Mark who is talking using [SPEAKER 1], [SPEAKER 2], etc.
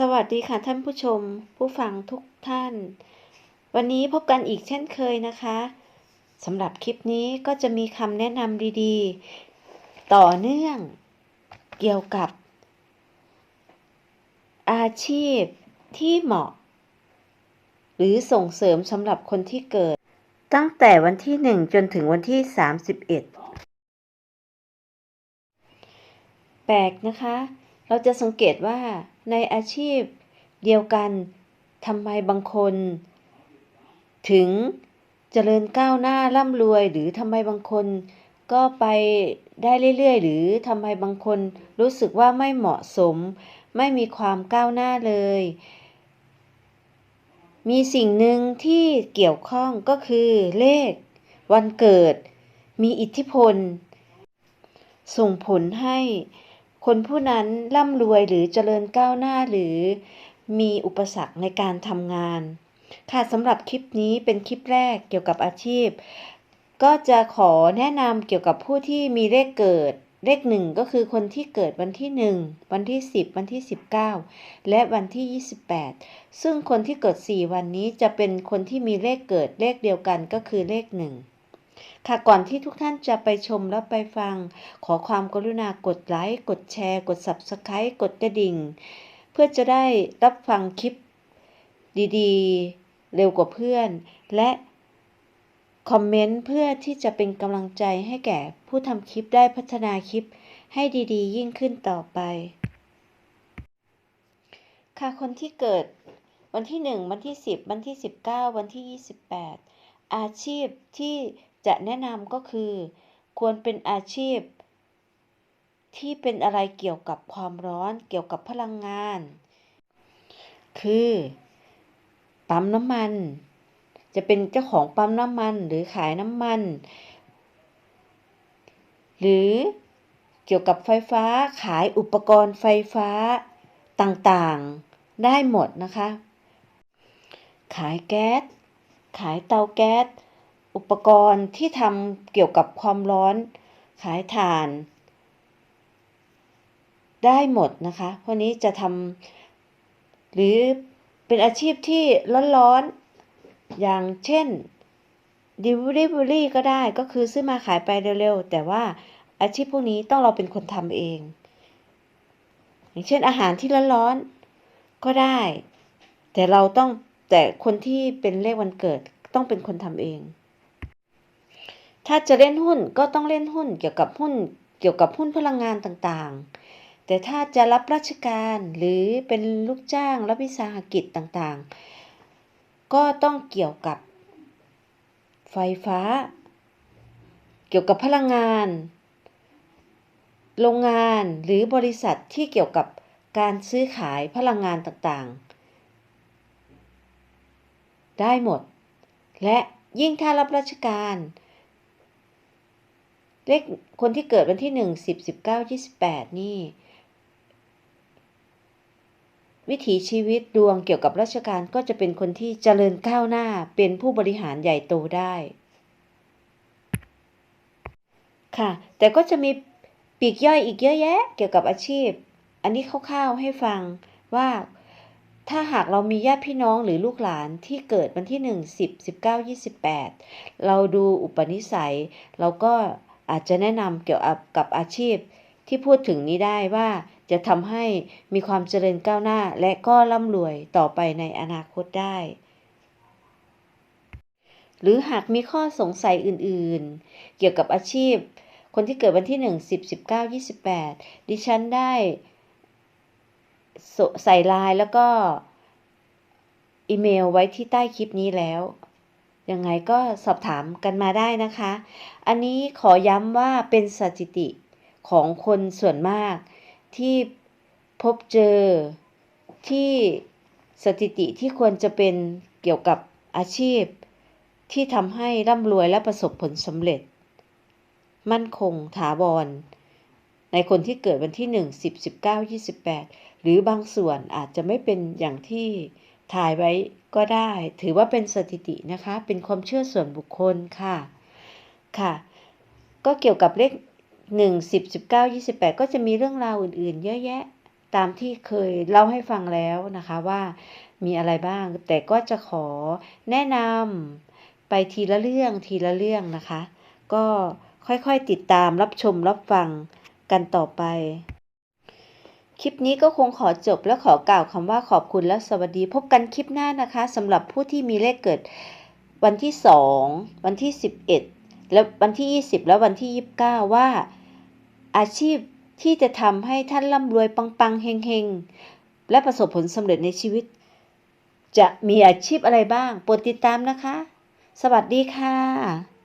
[SPEAKER 1] สวัสดีค่ะท่านผู้ชม ผู้ฟังทุกท่าน วันนี้พบกันอีกเช่นเคยนะคะสำหรับคลิปนี้ก็จะมีคำแนะนำดีๆ ต่อเนื่องเกี่ยวกับ อาชีพที่เหมาะ หรือส่งเสริมสำหรับคนที่เกิด ตั้งแต่วันที่ 1 จนถึงวันที่ 31 แปลกนะคะ เราจะสังเกตว่า ในอาชีพเดียวกันทำไมบางคน ถึงเจริญก้าวหน้าร่ำรวย หรือทำไมบางคนก็ไปได้เรื่อยๆ หรือทำไมบางคนรู้สึกว่าไม่เหมาะสม ไม่มีความก้าวหน้าเลย มีสิ่งหนึ่งที่เกี่ยวข้องก็คือเลข วันเกิด มีอิทธิพล ส่งผลให้ คนผู้นั้นร่ำรวยหรือเจริญก้าวหน้าหรือมีอุปสรรคในการทำงาน ค่ะสำหรับคลิปนี้เป็นคลิปแรกเกี่ยวกับอาชีพ ก็จะขอแนะนำเกี่ยวกับผู้ที่มีเลขเกิด เลขหนึ่งก็คือคนที่เกิดวันที่ 1 วันที่ 10 วันที่ 19 และวันที่ 28 ซึ่งคนที่เกิด 4 วันนี้จะเป็นคนที่มีเลขเกิดเลขเดียวกันก็คือเลขหนึ่ง ค่ะก่อนที่ทุกท่านจะไปชมและไปฟัง ขอความกรุณากดไลค์กดแชร์ กด Subscribe กดกระดิ่ง เพื่อจะได้รับฟังคลิปดีๆ เร็วกว่าเพื่อน และคอมเมนต์เพื่อที่จะเป็นกำลังใจให้แก่ผู้ทำคลิปได้พัฒนาคลิปให้ดีๆ ยิ่งขึ้นต่อไป ค่ะคนที่เกิดวันที่ 1 วันที่ 10 วันที่ 19 วันที่ 28 อาชีพที่ จะแนะนำก็คือ ควรเป็นอาชีพ ที่เป็นอะไรเกี่ยวกับความร้อนเกี่ยวกับพลังงาน คือปั๊มน้ำมัน จะเป็นเจ้าของปั๊มน้ำมันหรือขายน้ำมัน หรือเกี่ยวกับไฟฟ้าขายอุปกรณ์ไฟฟ้าต่างๆ ได้หมดนะคะ ขายแก๊ส ขายเตาแก๊ส อุปกรณ์ที่ทำเกี่ยวกับความร้อนขายถ่าน ได้หมดนะคะพวกนี้จะทำหรือเป็นอาชีพที่ร้อนๆ อย่างเช่น delivery ก็ได้ก็คือซื้อมาขายไปเร็วๆ แต่ว่าอาชีพพวกนี้ต้องเราเป็นคนทำเอง อย่างเช่นอาหารที่ร้อนๆ ก็ได้ แต่เราต้องแต่คนที่เป็นเลขวันเกิดต้องเป็นคนทำเอง ถ้าจะเล่นหุ้นก็ต้องเล่นหุ้นเกี่ยวกับหุ้นเกี่ยวกับหุ้นพลังงานต่างๆ แต่ถ้าจะรับราชการหรือเป็นลูกจ้างรับวิสาหกิจต่างๆ ก็ต้องเกี่ยวกับไฟฟ้า เกี่ยวกับพลังงาน โรงงานหรือบริษัทที่เกี่ยวกับการซื้อขายพลังงานต่างๆ ได้หมด และยิ่งถ้ารับราชการ เลขคนที่เกิดวันที่1 10 19 28นี่ วิถีชีวิตดวงเกี่ยวกับราชการก็จะเป็นคนที่เจริญก้าวหน้าเป็นผู้บริหารใหญ่โตได้ ค่ะ แต่ก็จะมีปีกย่อยอีกเยอะแยะ เกี่ยวกับอาชีพ อันนี้คร่าวๆให้ฟังว่าถ้าหากเรามีญาติพี่น้องหรือลูกหลานที่เกิดวันที่ 1 10 19 28 เราดูอุปนิสัย เราก็ อาจจะแนะนำเกี่ยวกับอาชีพที่พูดถึงนี้ได้ว่าจะทำให้มีความเจริญก้าวหน้าและก็ร่ำรวยต่อไปในอนาคตได้ หรือหากมีข้อสงสัยอื่นๆ เกี่ยวกับอาชีพ คนที่เกิดวันที่ 1 10 19 28 ดิฉันได้ใส่ไลน์แล้วก็อีเมลไว้ที่ใต้คลิปนี้แล้ว ยังไงก็สอบถามกันมาได้นะคะ อันนี้ขอย้ำว่าเป็นสถิติของคนส่วนมากที่พบเจอที่สถิติที่ควรจะเป็นเกี่ยวกับอาชีพ ที่ทำให้ร่ำรวยและประสบผลสำเร็จ มั่นคงถาวร ในคนที่เกิดวันที่ 1 10 19 28 หรือบางส่วนอาจจะไม่เป็นอย่างที่ ถ่ายไว้ก็ได้ ถือว่าเป็นสถิตินะคะ เป็นความเชื่อส่วนบุคคลค่ะ ค่ะ ก็เกี่ยวกับเลข1 10 19 28ก็จะมีเรื่องราวอื่นๆ เยอะแยะตามที่เคยเล่าให้ฟังแล้วนะคะว่ามีอะไรบ้าง แต่ก็จะขอแนะนำไปทีละเรื่องทีละเรื่องนะคะ ก็ค่อยๆติดตามรับชมรับฟังกันต่อไป คลิปนี้ก็คงขอจบและขอกล่าวคำว่าขอบคุณและสวัสดี พบกันคลิปหน้านะคะสำหรับผู้ที่มีเลขเกิดวันที่ 2 วันที่ 11 และวันที่ 20 และวันที่ 29 ว่า อาชีพที่จะทำให้ท่านร่ำรวยปังๆเฮงๆ และประสบผลสำเร็จในชีวิต จะมีอาชีพอะไรบ้าง โปรดติดตามนะคะ สวัสดีค่ะ